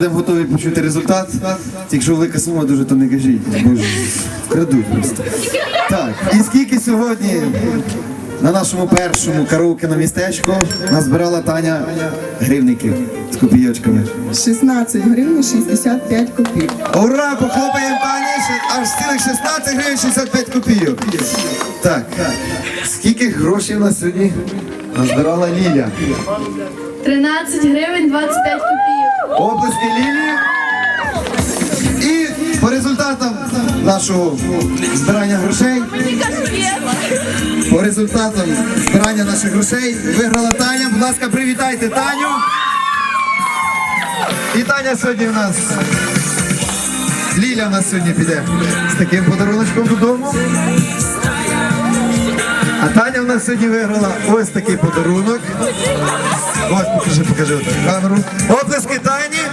Будемо готові почути результат. Якщо велика сума дуже, то не кажіть, бо ж вкрадуть просто. Так, і скільки сьогодні на нашому першому караоке на містечку назбирала Таня гривників з копійочками. 16 гривень 65 копійок. Ура! Похлопаємо Тані! Аж цілих 16 гривень 65 копійок. Так, скільки грошей у нас сьогодні назбирала Ліля? 13 гривень 25 копійок. Обласки Лілії. І по результатам нашого збирання грошей, по результатам збирання наших грошей виграла Таня. Будь ласка, привітайте Таню. І Таня сьогодні в нас. Ліля в нас сьогодні піде з таким подаруночком додому. А Таня в нас сьогодні виграла ось такий подарунок. Ось покажи, покажи камеру. Оплески Тані.